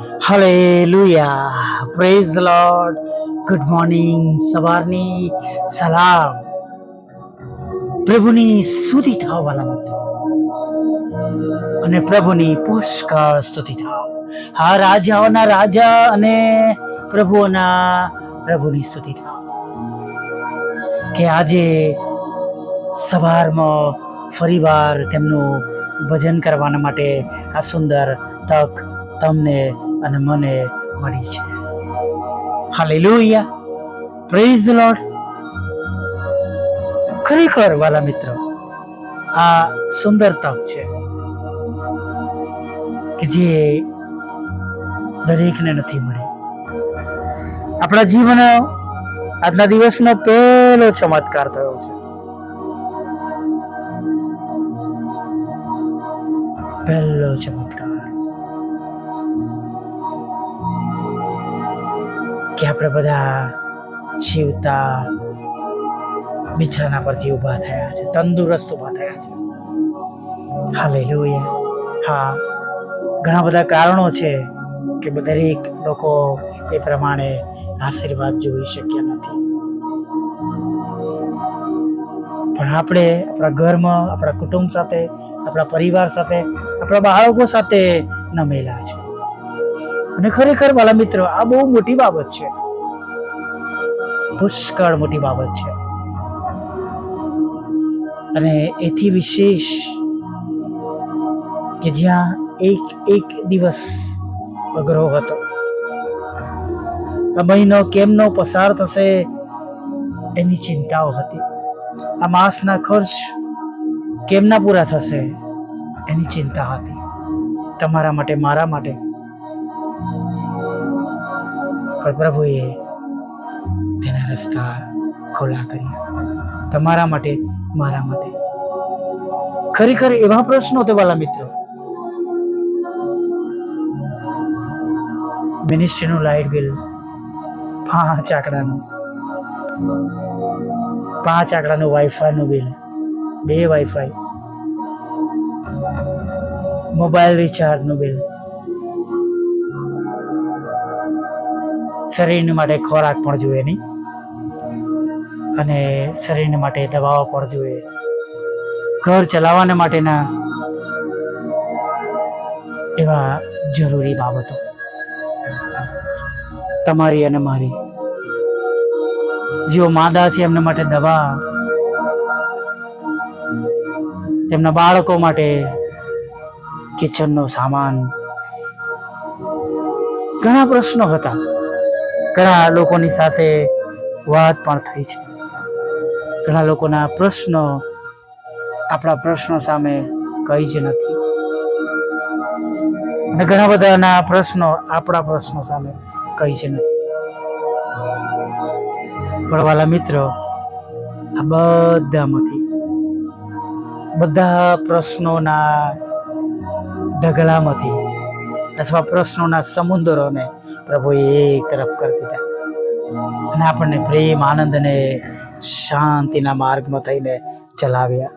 Hallelujah praise lord good morning સવારની સલામ પ્રભુની સ્તુતિ થાવ વાલા અને પ્રભુની પુષ્કળ સ્તુતિ થાવ. હા, રાજાઓના રાજા અને પ્રભુઓના પ્રભુની સ્તુતિ થાવ. કે આજે સવારમાં ફરીવાર તેમનું ભજન કરવાના માટે આ સુંદર તક તમને અને મને મળી છે. હાલેલુયા. પ્રેઝ લોર્ડ ખરેખર વાલા મિત્રો, આ સુંદર તક છે કે જે દરેકને નથી મળી. આપણા જીવન આજના દિવસનો પહેલો ચમત્કાર થયો છે. પહેલો ચમત્કાર. કે આપણે બધા જીવતા બિછાના પરથી ઊભા થયા છે, તંદુરસ્ત ઊભા થયા છે. હા હાલેલુયા. હા, ઘણા બધા કારણો છે કે દરેક લોકો એ પ્રમાણે આશીર્વાદ જોઈ શક્યા નથી. પણ આપણે આપણા ઘરમાં, આપણા કુટુંબ સાથે, આપણા પરિવાર સાથે, આપણા બાળકો સાથે નમેલા છે. અને ખરેખર વાલા મિત્રો, આ બહુ મોટી બાબત છે. પુષ્કળ મોટી બાબત છે. અને એથી વિશેષ કે જ્યાં એક એક દિવસ અઘરો હતો. આ મહિનો કેમનો પસાર થશે એની ચિંતાઓ હતી. આ માસના ખર્ચ કેમના પૂરા થશે એની ચિંતા હતી. તમારા માટે, મારા માટે પણ પ્રભુએ તેના રસ્તા ખોલા કર્યા. તમારા માટે, મારા માટે. ખરેખર એવા પ્રશ્નો તે વાલા મિત્રો. મિનિસ્ટ્રીનું લાઇટ બિલ, પાંચ આંકડાનું. પાંચ આંકડાનું વાઈફાઈનું બિલ, બે વાઈફાઈ. મોબાઈલ રિચાર્જનું બિલ. શરીર માટે ખોરાક પણ જોઈએ નહીં. અને શરીર માટે દવાઓ પણ જોઈએ. ઘર ચલાવવાને માટેના એવા જરૂરી બાબતો. તમારી અને મારી. જેઓ માદા છે, એમના માટે દવા. તેમના બાળકો માટે કિચનનો સામાન. ઘણા પ્રશ્નો હતા. ઘણા લોકોની સાથે વાત પણ થઈ છે. ઘણા લોકોના પ્રશ્નો આપણા પ્રશ્નો સામે કઈ જ નથી. અને ઘણા બધાના પ્રશ્નો આપણા પ્રશ્નો સામે કઈ જ નથી. પણ વાલા મિત્રો, આ બધામાંથી બધા પ્રશ્નોના ઢગલામાંથી અથવા પ્રશ્નોના સમુદ્રોને પ્રભુએ એક તરફ કરી દીધા. અને આપણને પ્રેમ, આનંદ અને શાંતિના માર્ગમાં થઈને ચલાવ્યા.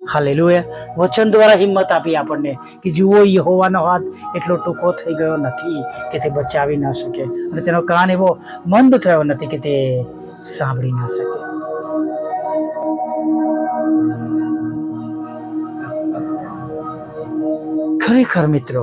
હાલેલુયા. વચન દ્વારા હિંમત આપી આપણને કે જુઓ, યહોવાનો હાથ એટલો ટૂંકો થઈ ગયો નથી કે તે બચાવી ન શકે અને તેનો કાન એવો મંદ થયો નથી કે તે સાંભળી ન શકે. ખરેખર મિત્રો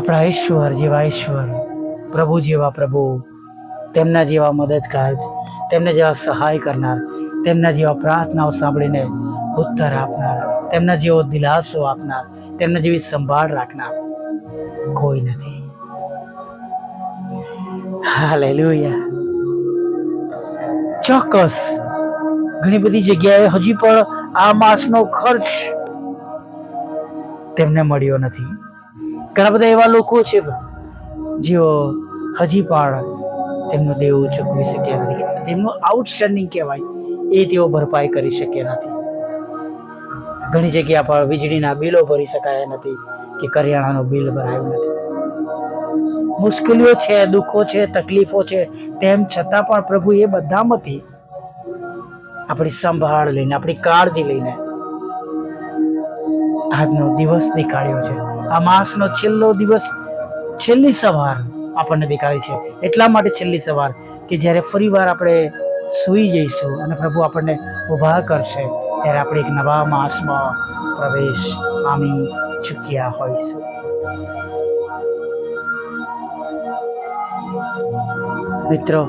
આપણા ઈશ્વર જેવા ઈશ્વર, પ્રભુ જેવા પ્રભુ, તેમના જેવા મદદગાર, તેમના જેવા સહાય કરનાર, તેમના જેવા પ્રાર્થનાઓ સાંભળીને ઉત્તર આપનાર, તેમના જેવો દિલાસો આપનાર, તેમના જેવી સંભાળ રાખનાર કોઈ નથી. હાલેલુયા. ચોક્કસ. ઘણી બધી જગ્યાએ હજી પણ આ માસનો ખર્ચ તેમને મળ્યો નથી. ઘણા બધા એવા લોકો છે જેઓ હજી પણ તેમનું દેવું ચૂકવી શક્યા નથી. તેમનું આઉટસ્ટેન્ડિંગ કહેવાય, એ તેઓ ભરપાઈ કરી શક્યા નથી. ઘણી જગ્યા પર વીજળીના બિલો ભરી શકાયા નથી કે કરિયાણાનું બિલ ભરાયું નથી. મુશ્કેલીઓ છે, દુઃખો છે, તકલીફો છે, તેમ છતાં પણ પ્રભુ એ બધામાંથી આપણી સંભાળ લઈને, આપણી કાળજી લઈને આજનો દિવસ નીકાળ્યો છે. આ માસનો છેલ્લો દિવસ છેલ્લી સવાર આપણને દેખાડે છે. એટલા માટે છેલ્લી સવાર કે જ્યારે ફરીવાર આપણે સૂઈ જઈશું અને પ્રભુ આપણને ઊભા કરશે, ત્યારે આપણે એક નવા માસમાં પ્રવેશ પામી ચૂક્યા હોઈશું. મિત્રો,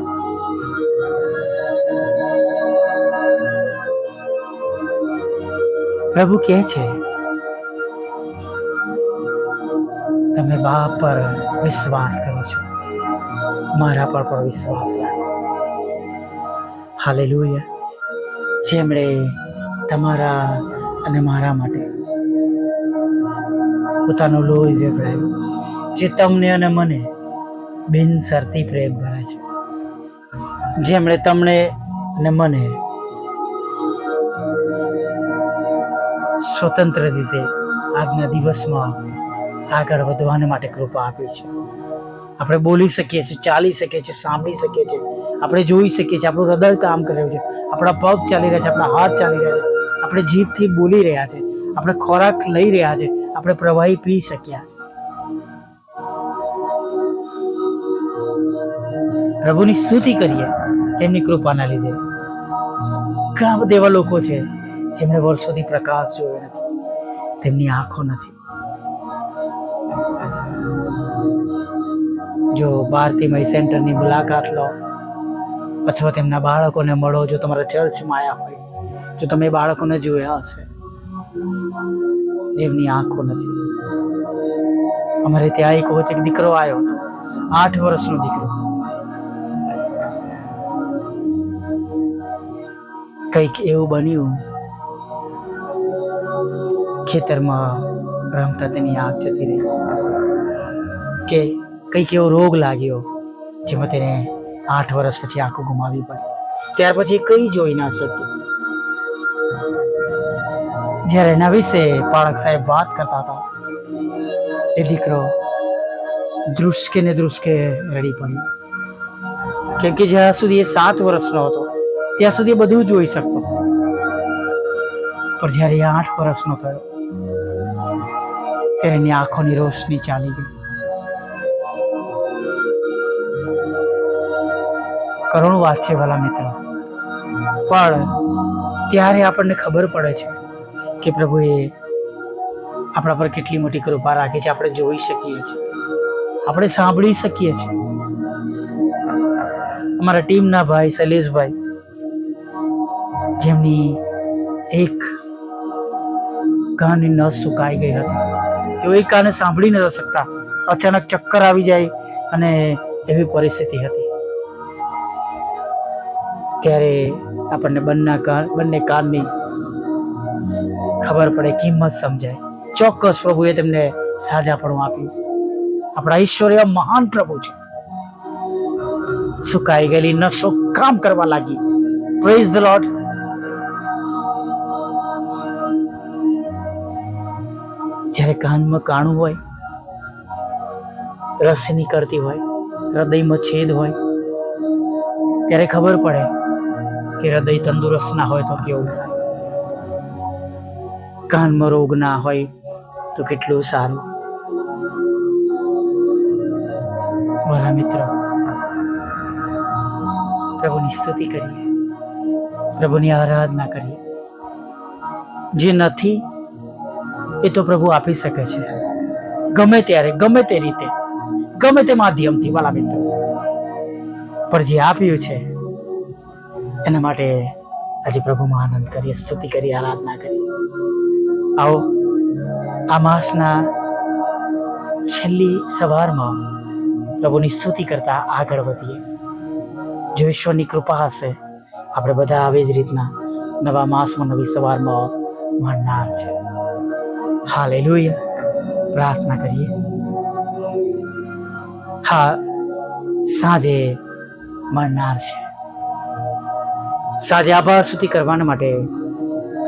પ્રભુ કહે છે બાપ પર વિશ્વાસ કરો છો. મારા પર પણ વિશ્વાસ રાખો. હાલેલુયા. જેમણે તમારા અને મારા માટે પોતાનું લોહી વેપડાયું જે તમને અને મને બિનસરતી પ્રેમ કરે છે. જેમણે તમને અને મને સ્વતંત્ર રીતે આજના દિવસમાં આગળ વધવાને માટે કૃપા આપી છે. આપણે બોલી શકીએ છીએ, ચાલી શકીએ છીએ, સાંભળી શકીએ છીએ. આપણે જોઈ શકીએ છીએ, આપણું હૃદય કામ કરી છે. આપણા પગ ચાલી રહ્યા છે, આપણા હાથ ચાલી રહ્યા છે. આપણે જીભથી બોલી રહ્યા છે. આપણે ખોરાક લઈ રહ્યા છે. આપણે પ્રવાહી પી શક્યા છે. પ્રભુની સ્તુતિ કરીએ, તેમની કૃપાના લીધે. ઘણા બધા એવા લોકો છે જેમણે વર્ષોથી પ્રકાશ જોયો નથી, તેમની આંખો નથી. જો ભારતીમય સેન્ટરની મુલાકાત લો, અથવા તેમના બાળકોને મળો જો તમારા ચર્ચમાં આવ્યા હોય. જો તમે બાળકોને જોયા હશે, જેમની આંખો નથી. અમારે ત્યાં એક વખત એક દીકરો આવ્યો આઠ વર્ષનો દીકરો. કંઈક એવું બન્યું, ખેતરમાં રમતા તેની આંખ જતી રહી. કે કંઈક એવો રોગ લાગ્યો જેમાં તેને આઠ વર્ષ પછી આંખો ગુમાવી પડી. ત્યાર પછી એ કંઈ જોઈ ના શક્યો. જ્યારે એના વિશે પાળક સાહેબ વાત કરતા હતા, એ દીકરો ધ્રુસકે ને ધ્રુસકે રડી પડ્યો. કેમ કે જ્યાં સુધી એ સાત વર્ષનો હતો, ત્યાં સુધી એ બધું જોઈ શકતો. પણ જ્યારે એ આઠ વર્ષનો થયો, ત્યારે એની આંખોની રોશની ચાલી ગઈ. કરુણ વાત છે વાલા મિત્રો. પણ ત્યારે આપણને ખબર પડે છે કે પ્રભુએ આપણા પર કેટલી મોટી કૃપા રાખી છે. આપણે જોઈ શકીએ છીએ. આપણે સાંભળી શકીએ છીએ. અમારા ટીમના ભાઈ શૈલેષભાઈ, જેમની એક કાનની નસ સુકાઈ ગઈ હતી. તેઓ એક કાને સાંભળી ન શકતા. અચાનક ચક્કર આવી જાય અને એવી પરિસ્થિતિ હતી. ત્યારે આપણને બંને કાન બંને કાનની ખબર પડે, કિંમત સમજાય. ચોક્કસ પ્રભુએ તેમને સાજાપણું આપ્યું આપણા ઈશ્વર એવા મહાન પ્રભુ છે. સુકાઈ ગયેલી નસો કામ કરવા લાગી. પ્રેઝ ધ લોટ જ્યારે કાનમાં કાણું હોય, રસ નીકળતી હોય, હૃદયમાં છેદ હોય, ત્યારે ખબર પડે કે હૃદય તંદુરસ્ત ના હોય તો કેવું? થાય કાનમાં રોગ ના હોય તો કેટલું સારું? મારા મિત્રો, પ્રભુની સ્તુતિ કરીએ. પ્રભુની આરાધના કરીએ. જે નથી, એ તો પ્રભુ આપી શકે છે. ગમે ત્યારે, ગમે તે રીતે, ગમે તે માધ્યમથી, વાલા મિત્રો. પણ જે આપ્યું છે એના માટે આજે પ્રભુમાં આનંદ કરીએ, સ્તુતિ કરીએ, આરાધના કરીએ. આવો, આ માસના છેલ્લી સવારમાં પ્રભુની સ્તુતિ કરતા આગળ વધીએ. જો ઈશ્વરની કૃપા હશે, આપણે બધા આવી જ રીતના નવા માસમાં, નવી સવારમાં માનનાર છે. હાલેલુયા. પ્રાર્થના કરીએ. હા, સાંજે મળનાર છે. સાંજે આભાર સુધી કરવાના માટે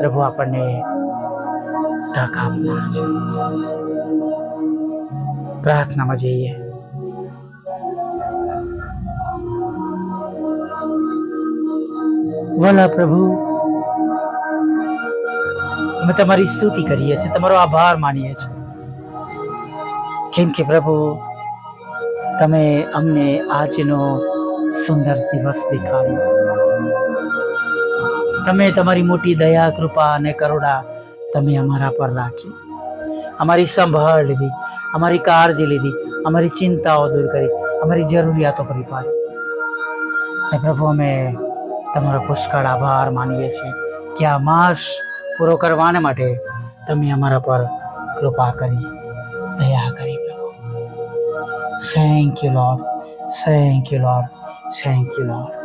પ્રભુ આપણને તક આપનાર છે. પ્રાર્થનામાં જઈએ. વલા પ્રભુ, અમે તમારી સ્તુતિ કરીએ છીએ, તમારો આભાર માનીએ છીએ. કેમ કે પ્રભુ, તમે અમને આજનો સુંદર દિવસ દેખાડ્યો. તમે તમારી મોટી દયા, કૃપા અને કરુણા તમે અમારા પર રાખી. અમારી સંભાળ લીધી, અમારી કાળજી લીધી, અમારી ચિંતાઓ દૂર કરી, અમારી જરૂરિયાતો પૂરી પાડી. અને પ્રભુ, અમે તમારો પુષ્કળ આભાર માનીએ છીએ કે આ માસ પૂરો કરવાને માટે તમે અમારા પર કૃપા કરી, દયા કરી પ્રભુ. Thank you lord thank you lord thank you lord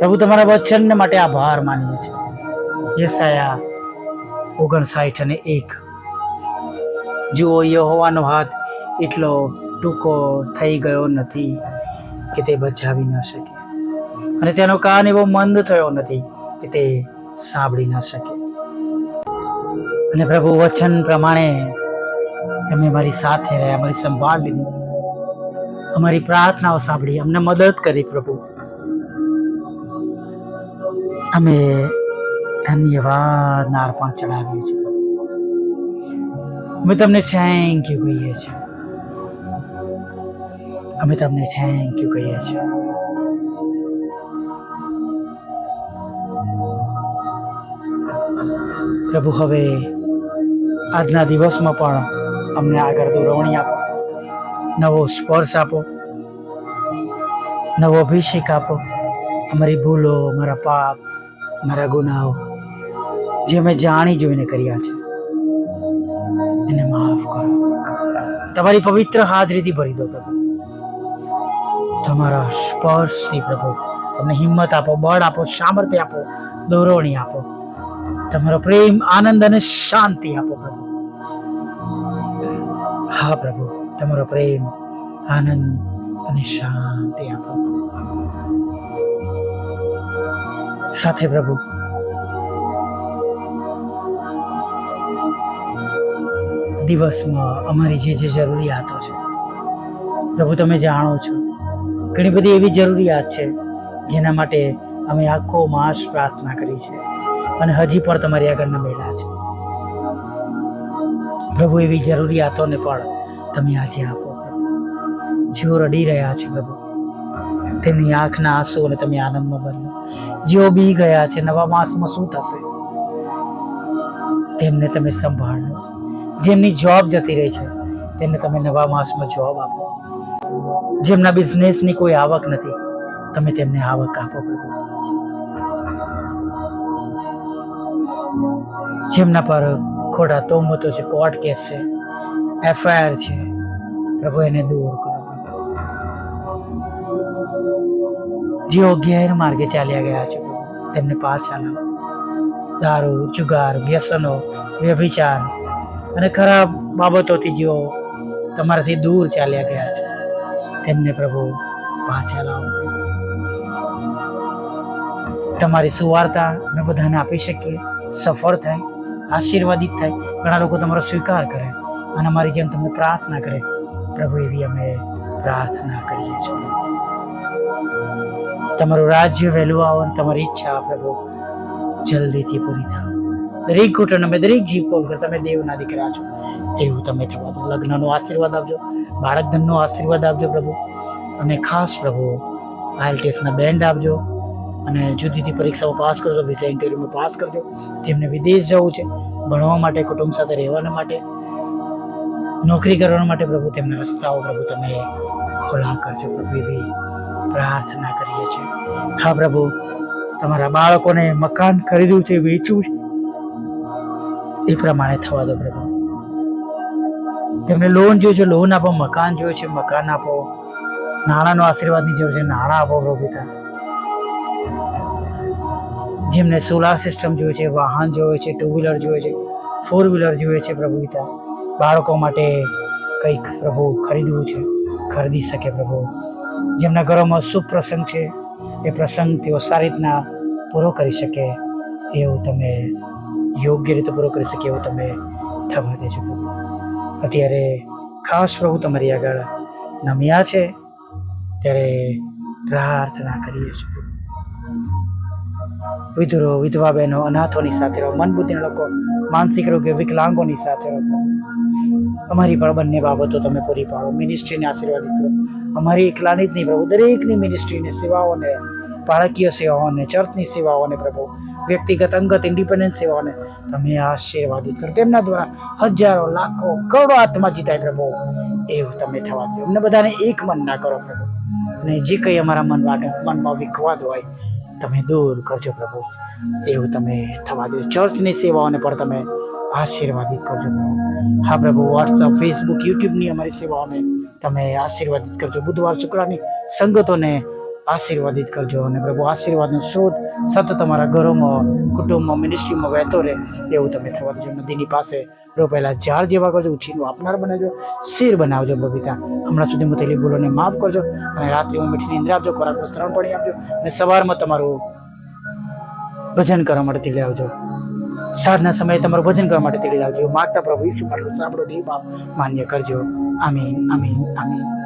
પ્રભુ, તમારા વચનને માટે આભાર માનીએ છીએ. યસાયા ઓગણસાઠ અને એક. જુઓ, યહોવાનો હાથ એટલો ટૂંકો થઈ ગયો નથી કે તે બચાવી ન શકે. અને તેનો કાન એવો મંદ થયો નથી કે તે સાંભળી ન શકે. અને પ્રભુ, વચન પ્રમાણે તમે મારી સાથે રહ્યા અમારી સંભાળ લીધી. અમારી પ્રાર્થનાઓ સાંભળી, અમને મદદ કરી પ્રભુ. અમે ધન્યવાદ અર્પણ ચડાવીએ છીએ. અમે તમને થેન્ક યુ કહીએ છીએ. અમે તમને થેન્ક યુ કહીએ છીએ. પ્રભુ, હવે આજના દિવસમાં પણ અમને આગળ દોરવણી આપો. નવો સ્પર્શ આપો. નવો અભિષેક આપો. અમારી ભૂલો, અમારા પાપ મારા ગુનાઓ, જે મેં જાણી જોઈને કર્યા છે. એને માફ કરો. તમારી પવિત્ર હાજરીથી ભરી દો પ્રભુ. તમારા સ્પર્શથી પ્રભુ, તમને હિંમત આપો, બળ આપો, સામર્થ્ય આપો, દોરવણી આપો. તમારો પ્રેમ, આનંદ અને શાંતિ આપો પ્રભુ. હા પ્રભુ, તમારો પ્રેમ, આનંદ અને શાંતિ આપો. સાથે, પ્રભુ. દિવસમાં અમારી જે જે જરૂરિયાતો છે, પ્રભુ તમે જાણો છો, ઘણી બધી એવી જરૂરિયાત છે, જેના માટે અમે આખો માસ પ્રાર્થના કરી છે, અને હજી પણ તમારી આગળ નમેલા છે. પ્રભુ, એવી જરૂરિયાતોને પણ તમે આજે આપો જીવો રડી રહ્યા છે, પ્રભુ. તેમની આંખના આંસુઓને તમે આનંદમાં બદલો. જેઓ બી ગયા છે, નવા માસમાં શું થશે? તેમને તમે સંભાળો. જેમની જોબ જતી રહી છે, તેમને તમે નવા માસમાં જોબ આપો. જેમના બિઝનેસની કોઈ આવક નથી, તમે તેમને આવક આપો. જેમના પર ખોટા તોમતો છે કોર્ટ કેસ છે એફઆઈઆર છે, પ્રભુ એને દૂર કરો. જેઓ ગેરમાર્ગે ચાલ્યા ગયા છે, તેમને પાછા લાવો દારૂ, જુગાર, વ્યસનો, વ્યભિચાર અને ખરાબ બાબતોથી જેઓ તમારાથી દૂર ચાલ્યા ગયા છે, તેમને પ્રભુ પાછા લાવો. તમારી સુવાર્તા અમે બધાને આપી શકીએ, સફળ થાય, આશીર્વાદિત થાય, ઘણા લોકો તમારો સ્વીકાર કરે અને અમારી જેમ તમને પ્રાર્થના કરે, પ્રભુ એવી અમે પ્રાર્થના કરીએ છીએ. તમારું રાજ્ય વહેલું આવો અને તમારી ઈચ્છા પ્રભુ જલ્દીથી પૂરી થાય દરેક ઘૂંટણ અમે દરેક જીવ કર તમે દેવના દીકરા છો. એવું તમે થવા દો. લગ્નનો આશીર્વાદ આપજો બાળક ધનનો આશીર્વાદ આપજો પ્રભુ. અને ખાસ પ્રભુ, આઈએલટીએસના બેન્ડ આપજો. અને જુદી જુદી પરીક્ષાઓ પાસ કરજો વિષય ઇન્ટરવ્યુમાં પાસ કરજો. જેમને વિદેશ જવું છે, ભણવા માટે, કુટુંબ સાથે રહેવાના માટે, નોકરી કરવા માટે પ્રભુ, તેમના રસ્તાઓ પ્રભુ, તમે ખોલા કરજો પ્રભુ એવી પ્રાર્થના કરીએ છીએ. હા પ્રભુ, તમારા બાળકોને મકાન ખરીદવું છે વેચવું છે? એ પ્રમાણે થવા દો પ્રભુ. તેમને લોન જોઈએ છે લોન આપો, મકાન જોઈએ છે, મકાન આપો. નાણાંનો આશીર્વાદની જરૂર છે, નાણાં આપો પ્રભુ પિતા. જેમને સોલાર સિસ્ટમ જોઈએ છે, વાહન જોઈએ છે ટુ વ્હીલર જોઈએ છે ફોર વ્હીલર જોઈએ છે પ્રભુ પિતા. બાળકો માટે કંઈક પ્રભુ ખરીદવું છે, ખરીદી શકે પ્રભુ. જેમના ઘરોમાં શુભ પ્રસંગ છે, એ પ્રસંગ તેઓ સારી રીતના પૂરો કરી શકે એવું તમે યોગ્ય રીતે પૂરો કરી શકે એવું તમે થવા દેજો અત્યારે ખાસ પ્રભુ તમારી આગળ નમ્યા છે, ત્યારે પ્રાર્થના કરીએ છીએ વિધુરો, વિધવા બહેનો, અનાથોની સાથે રહો મન બુદ્ધિના લોકો, માનસિક રોગી વિકલાંગોની સાથે રહો. અમારી પણ બંને બાબતો તમે પૂરી પાડો. મિનિસ્ટ્રીને આશીર્વાદિત કરો અમારી એકલાની જ નહીં પ્રભુ, દરેકની મિનિસ્ટ્રીને સેવાઓને બાળકીય સેવાઓને ચર્ચની સેવાઓને પ્રભુ, વ્યક્તિગત, અંગત ઇન્ડિપેન્ડન્ટ સેવાઓને તમે આશીર્વાદિત કરો. તેમના દ્વારા હજારો, લાખો, કરોડો આત્મા જીતાય પ્રભુ. એવું તમે થવા દો. અમને બધાને એક મન ના કરો પ્રભુ. અને જે કંઈ અમારા મન માટે મનમાં વિખવાદ હોય, તમે દૂર કરજો પ્રભુ. એવું તમે થવા દો. ચર્ચની સેવાઓને પણ તમે આશીર્વાદિત કરજો હા પ્રભુ વોટ્સઅપ ફેસબુક યુટ્યુબની અમારી સેવાઓને તમે આશીર્વાદિત કરજો. બુધવાર શુક્રવારની સંગતોને આશીર્વાદિત કરજો અને પ્રભુ, આશીર્વાદનો શોધ સતત તમારા ઘરોમાં, કુટુંબમાં મિનિસ્ટ્રીમાં વહેતો રહે એવું તમે થવા દેજો. નદીની પાસે રોપેલા ઝાડ જેવા કરજો, ઉછીનું આપનાર બનાવજો, શેર બનાવજો બબીતા હમણાં સુધી મુતેલી ભૂલોને માફ કરજો અને રાત્રિમાં મીઠી નિંદ્રા આપજો, ખોરાકનું સ્તરણ પાણી આપજો અને સવારમાં તમારું ભજન કરવા માટે આવજો સાંજના સમયે તમારું ભજન કરવા માટે તેડી લાવજો. માગતા પ્રભુ ઈસુ માટે સાંભળો, દેવ બાપ માન્ય કરજો. આમીન આમીન આમીન.